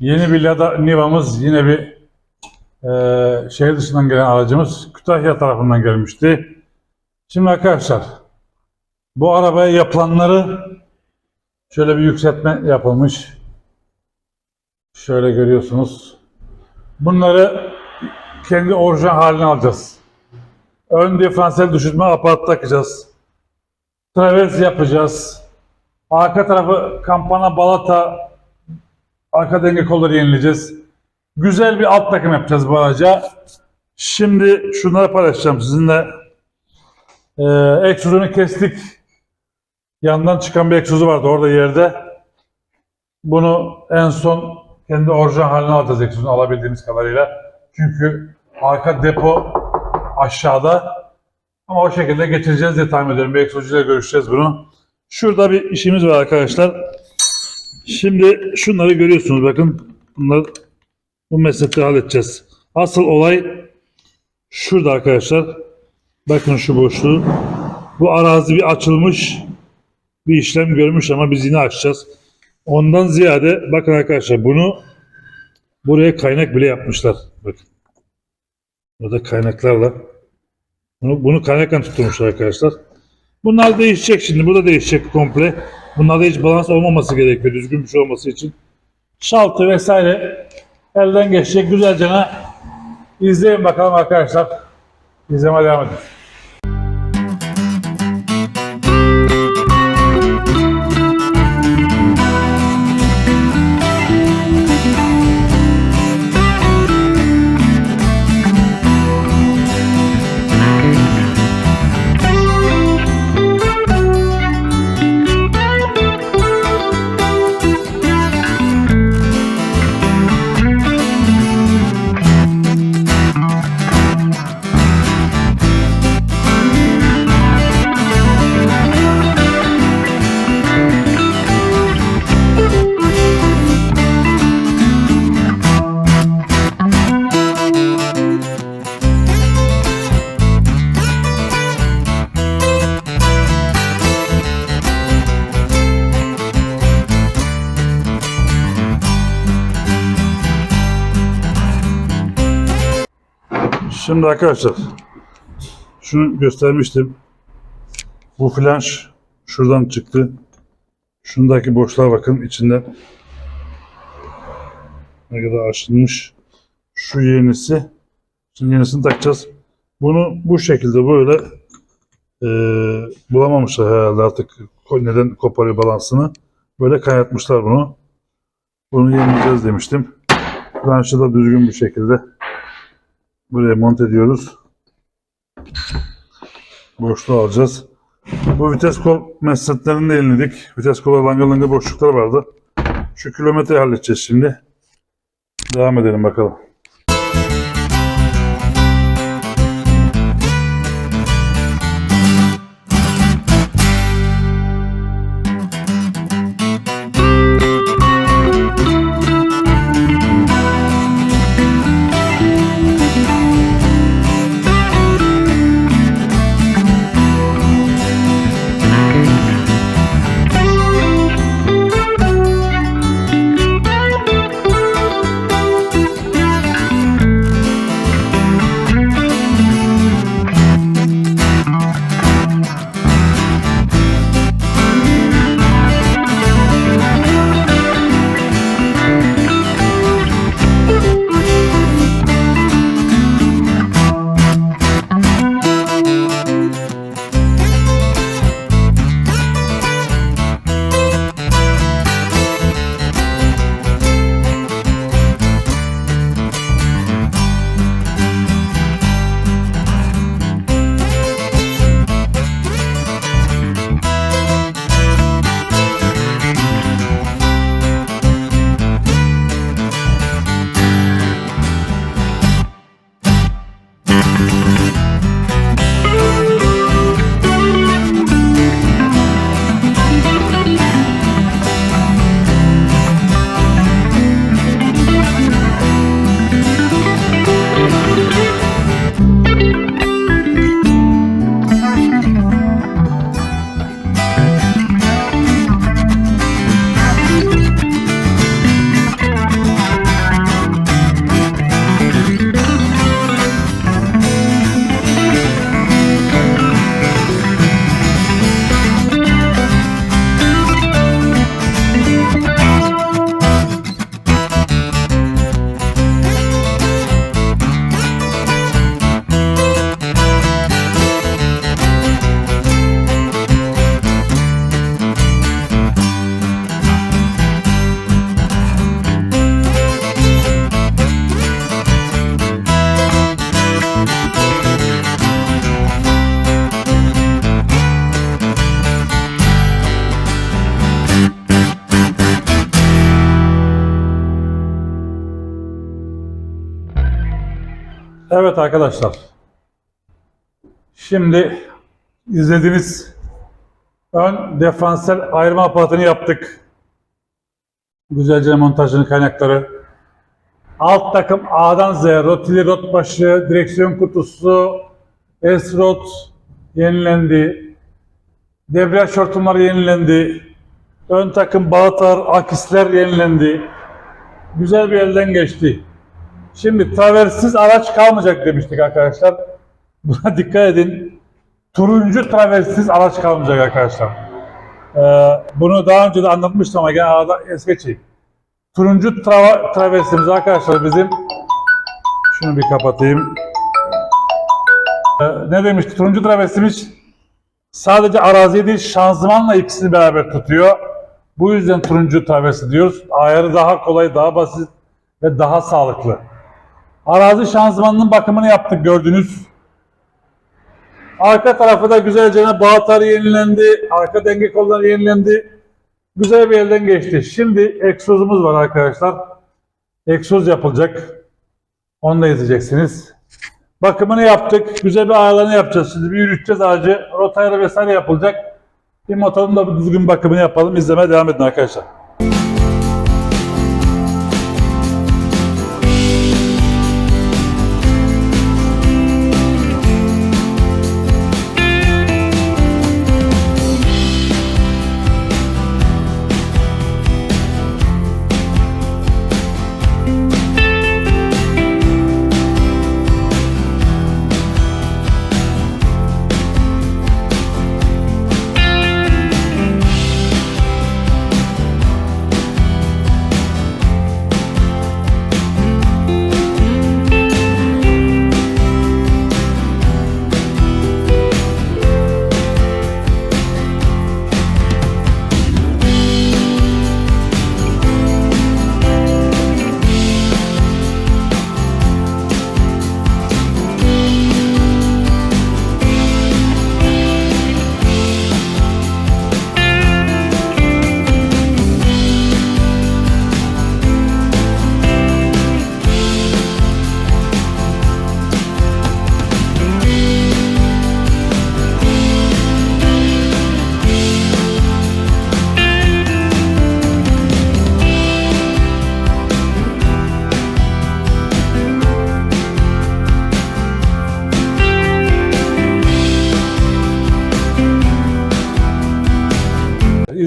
Yeni bir Lada Niva'mız yine bir e, şehir dışından gelen aracımız Kütahya tarafından gelmişti. Şimdi arkadaşlar bu arabaya yapılanları şöyle bir yükseltme yapılmış. Şöyle görüyorsunuz. Bunları kendi orijinal haline alacağız. Ön diferansiyel düşürme aparatı takacağız. Travers yapacağız. Arka tarafı kampana balata arka denge kolları yenileyeceğiz. Güzel bir alt takım yapacağız bu araca. Şimdi şunları paylaşacağım sizinle. Ee, egzozunu kestik. Yandan çıkan bir egzozu vardı orada yerde. Bunu en son kendi orijinal haline alacağız egzozunu alabildiğimiz kadarıyla. Çünkü arka depo aşağıda. Ama o şekilde getireceğiz diye tahmin ediyorum. Bir egzozcuyla görüşeceğiz bunu. Şurada bir işimiz var arkadaşlar. Şimdi şunları görüyorsunuz bakın. Bunları bu meslekte halledeceğiz. Asıl olay şurada arkadaşlar. Bakın şu boşluğu. Bu arazi bir açılmış. Bir işlem görmüş ama biz yine açacağız. Ondan ziyade bakın arkadaşlar bunu buraya kaynak bile yapmışlar. Bakın. Burada kaynaklarla. Bunu, bunu kaynakla tutturmuşlar arkadaşlar. Bunlar değişecek şimdi. Bu da değişecek komple. Bunlarda hiç balans olmaması gerekiyor. Düzgün bir şey olması için. Şaltı vesaire elden geçecek güzelce izleyin bakalım arkadaşlar. İzleme devam edin. Şimdi arkadaşlar şunu göstermiştim. Bu flanş şuradan çıktı. Şundaki boşluğa bakın içinden ne kadar açılmış. Şu yenisi. Şimdi yenisini takacağız. Bunu bu şekilde böyle e, bulamamışlar herhalde artık neden koparıyor balansını. Böyle kaynatmışlar bunu. Bunu yenileyeceğiz demiştim. Flanşı da düzgün bir şekilde Buraya monte ediyoruz. Boşluğu alacağız. Bu vites kol mesnetlerini de yeniledik. Vites kola langır langır boşluklar vardı. Şu kilometreyi halledeceğiz şimdi. Devam edelim bakalım. Evet arkadaşlar. Şimdi izlediğiniz ön defansel ayırma aparatını yaptık. Güzelce montajını kaynakları. Alt takım A'dan Z'ye rotili, rot başı, direksiyon kutusu, S-rot yenilendi. Debriyaj hortumları yenilendi. Ön takım bağıtar, akisler yenilendi. Güzel bir elden geçti. Şimdi traversiz araç kalmayacak demiştik arkadaşlar. Buna dikkat edin. Turuncu traversiz araç kalmayacak arkadaşlar. Ee, bunu daha önce de anlatmıştım ama gene arada es geçeyim. Turuncu trava, traversimiz arkadaşlar bizim şunu bir kapatayım. Ee, ne demişti? Turuncu traversimiz sadece araziyi değil şanzımanla ikisini beraber tutuyor. Bu yüzden turuncu traversi diyoruz. Ayarı daha kolay, daha basit ve daha sağlıklı. Arazi şanzımanının bakımını yaptık gördünüz. Arka tarafı da güzelce bağıtar yenilendi. Arka denge kolları yenilendi. Güzel bir elden geçti. Şimdi egzozumuz var arkadaşlar. Egzoz yapılacak. Onu da izleyeceksiniz. Bakımını yaptık. Güzel bir ayarlarını yapacağız. Şimdi bir yürüteceğiz aracı. Rotayla vesaire yapılacak. Bir motorun da düzgün bakımını yapalım. İzlemeye devam edin arkadaşlar.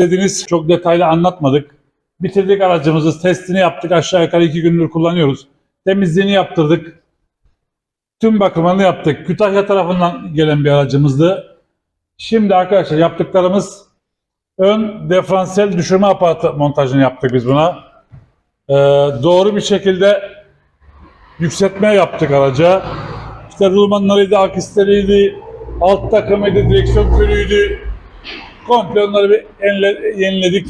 İzlediğiniz çok detaylı anlatmadık. Bitirdik aracımızı, testini yaptık. Aşağı yukarı iki gündür kullanıyoruz. Temizliğini yaptırdık. Tüm bakımını yaptık. Kütahya tarafından gelen bir aracımızdı. Şimdi arkadaşlar yaptıklarımız ön diferansiyel düşürme aparatı montajını yaptık biz buna. Ee, doğru bir şekilde yükseltme yaptık araca. İşte rulmanlarıydı, akisleriydi, alt takımıydı, direksiyon külüydü. Komple onları bir enle- yeniledik.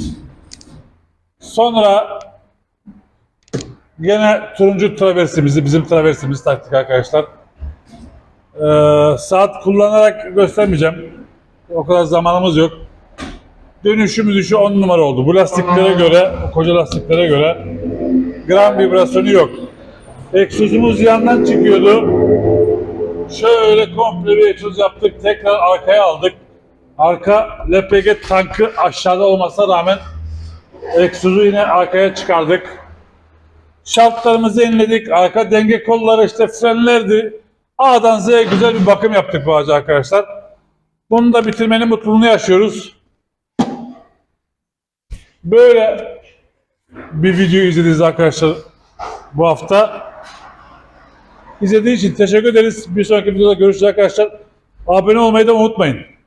Sonra gene turuncu traversimizi, bizim traversimizi taktık arkadaşlar. Ee, saat kullanarak göstermeyeceğim. O kadar zamanımız yok. Dönüşü müdüşü 10 numara oldu. Bu lastiklere göre, koca lastiklere göre gram vibrasyonu yok. Egzozumuz yandan çıkıyordu. Şöyle komple bir egzoz yaptık. Tekrar arkaya aldık. Arka LPG tankı aşağıda olmasına rağmen egzozu yine arkaya çıkardık. Şaltlarımızı yeniledik. Arka denge kolları işte frenlerdi. A'dan Z'ye güzel bir bakım yaptık bu ağaca arkadaşlar. Bunu da bitirmenin mutluluğunu yaşıyoruz. Böyle bir video izlediniz arkadaşlar bu hafta. İzlediğiniz için teşekkür ederiz. Bir sonraki videoda görüşürüz arkadaşlar. Abone olmayı da unutmayın.